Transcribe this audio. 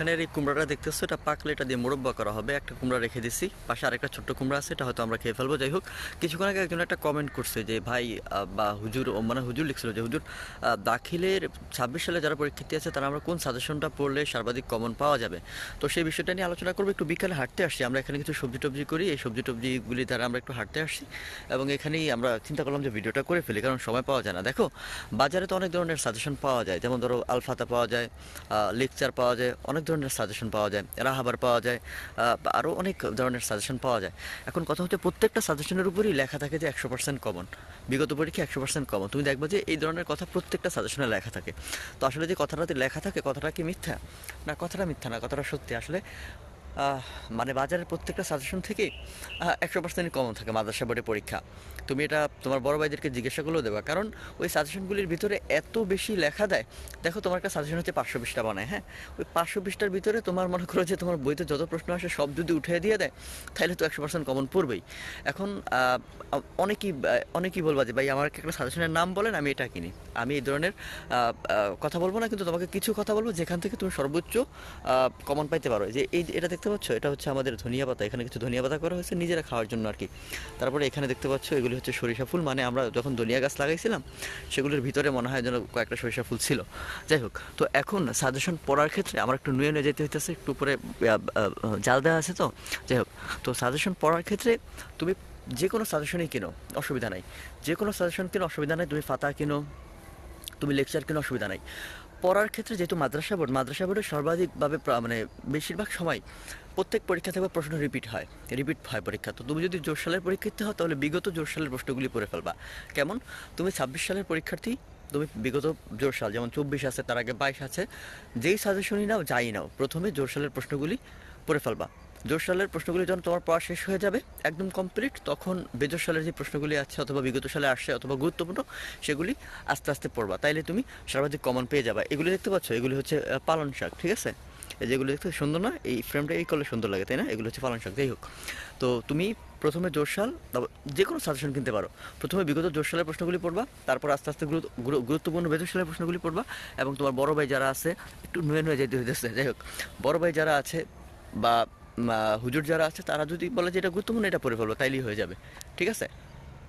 এখানের এই কুমড়াটা দেখতেছো এটা পাকলে এটা দিয়ে মোরব্বা করা হবে। একটা কুমড়া রেখে দিছি। পাশে আরেকটা ছোট্ট কুমড়া আছে, এটা হয়তো আমরা খেয়ে ফেলব। যাই হোক, কিছুক্ষণ আগে একজন একটা কমেন্ট করছে যে, ভাই বা হুজুর মানে হুজুর লিখছিল যে, হুজুর দাখিলের ছাব্বিশ সালে যারা পরীক্ষার্থী আছে, তারা আমরা কোন সাজেশনটা পড়লে সর্বাধিক কমন পাওয়া যাবে? তো সেই বিষয়টা নিয়ে আলোচনা করব, একটু বিকালে হাঁটতে আসছি। আমরা এখানে কিছু সবজি টবজি করি, এই সবজি টবজিগুলি দ্বারা আমরা একটু হাঁটতে আসছি এবং এখানেই আমরা চিন্তা করলাম যে, ভিডিওটা করে ফেলি, কারণ সময় পাওয়া যায় না। দেখো, বাজারে তো অনেক ধরনের সাজেশন পাওয়া যায়, যেমন ধরো আলফাতা পাওয়া যায় লেকচার পাওয়া যায়, অনেক ধরনের সাজেশন পাওয়া যায় রাহাবার পাওয়া যায় আরও অনেক ধরনের সাজেশন পাওয়া যায়। এখন কথা হচ্ছে প্রত্যেকটা সাজেশনের উপরই লেখা থাকে যে একশো পার্সেন্ট কমন বিগত পরীক্ষা একশো পার্সেন্ট কমন তুমি দেখবে যে এই ধরনের কথা প্রত্যেকটা সাজেশনে লেখা থাকে। তো আসলে যে কথাটাতে লেখা থাকে, কথাটা কি মিথ্যা? না, কথাটা মিথ্যা না, কথাটা সত্যি। আসলে মানে বাজারের প্রত্যেকটা সাজেশন থেকে একশো পার্সেন্ট কমন থাকে মাদ্রাসা বোর্ডে পরীক্ষা। তুমি এটা তোমার বড় ভাইদেরকে জিজ্ঞাসা করলেও দেবা। কারণ ওই সাজেশনগুলির ভিতরে এত বেশি লেখা দেয়, দেখো তোমার একটা সাজেশন হচ্ছে পাঁচশো বিশটা বানায় হ্যাঁ? ওই পাঁচশো বিশটার ভিতরে তোমার মনে করো যে তোমার বইতে যত প্রশ্ন আসে সব যদি উঠিয়ে দিয়ে দেয়, তাহলে তো একশো পার্সেন্ট কমন পড়বেই। এখন অনেকেই অনেকেই বলবা যে, ভাই, আমার একটা সাজেশনের নাম বলেন, আমি এটা কিনি। আমি এই ধরনের কথা বলব না, কিন্তু তোমাকে কিছু কথা বলব যেখান থেকে তুমি সর্বোচ্চ কমন পাইতে পারো। যে এই যে এটা দেখতে পাচ্ছ? এটা হচ্ছে আমাদের ধনিয়া পাতা। এখানে কিছু ধনিয়া পাতা করা হয়েছে নিজেরা খাওয়ার জন্য আর কি। তারপরে এখানে দেখতে পাচ্ছ, এগুলি হচ্ছে সরিষা ফুল। মানে আমরা যখন ধনিয়া গাছ লাগাইছিলাম, সেগুলির ভিতরে মনে হয় যেন কয়েকটা সরিষা ফুল ছিল। যাই হোক, তো এখন সাজেশন পড়ার ক্ষেত্রে আমার একটু নুয়ে নিয়ে যেতে হইতেছে, একটু উপরে জাল দেওয়া আছে তো? যাই হোক, তো সাজেশন পড়ার ক্ষেত্রে তুমি যে কোনো সাজেশনই কিনো, অসুবিধা নাই। যে কোনো সাজেশন কিনো, অসুবিধা নাই। তুমি ফাতা কিনো, তুমি লেকচার কিনো, অসুবিধা নাই। পড়ার ক্ষেত্রে যেহেতু মাদ্রাসা বোর্ড, মাদ্রাসা বোর্ডে সর্বাধিকভাবে মানে বেশিরভাগ সময় প্রত্যেক পরীক্ষা থেকে প্রশ্ন রিপিট হয় রিপিট হয় পরীক্ষা। তো তুমি যদি জোর সালের পরীক্ষার্থী হও, তাহলে বিগত জোর সালের প্রশ্নগুলি পড়ে ফেলবা। কেমন? তুমি ছাব্বিশ সালের পরীক্ষার্থী, তুমি বিগত জোর সাল, যেমন চব্বিশ আছে, তার আগে বাইশ আছে, যেই সাজেশনই নাও, যাই নাও, প্রথমে জোর সালের প্রশ্নগুলি পড়ে ফেলবা। জোর সালের প্রশ্নগুলি যখন তোমার পড়া শেষ হয়ে যাবে, একদম কমপ্লিট তখন বেজোর সালের যে প্রশ্নগুলি আছে অথবা বিগত সালে আসছে অথবা গুরুত্বপূর্ণ, সেগুলি আস্তে আস্তে পড়বা। তাইলে তুমি সর্বাধিক কমন পেয়ে যাবে। এগুলি দেখতে পাচ্ছ? এগুলি হচ্ছে পালন শাক, ঠিক আছে? যেগুলো দেখতে সুন্দর না, এই ফ্রেমটা এই করলে সুন্দর লাগে, তাই না? এগুলো হচ্ছে পালন শাক, যাই হোক। তো তুমি প্রথমে তারপর যে কোনো সাজেশন কিনতে পারো। প্রথমে বিগত জোরসালের প্রশ্নগুলি পড়বা, তারপর আস্তে আস্তে গুরুত্ব- গুরু- গুরুত্বপূর্ণ বেজসালের প্রশ্নগুলি পড়বা, এবং তোমার বড় ভাই যারা আছে, একটু নুয়ে নুয়ে যেতে যাই হোক। বড় ভাই যারা আছে বা হুজুর যারা আছে, তারা যদি বলে যে এটা গুরুত্বপূর্ণ, এটা পড়ে ফেলব, তাইলেই হয়ে যাবে। ঠিক আছে?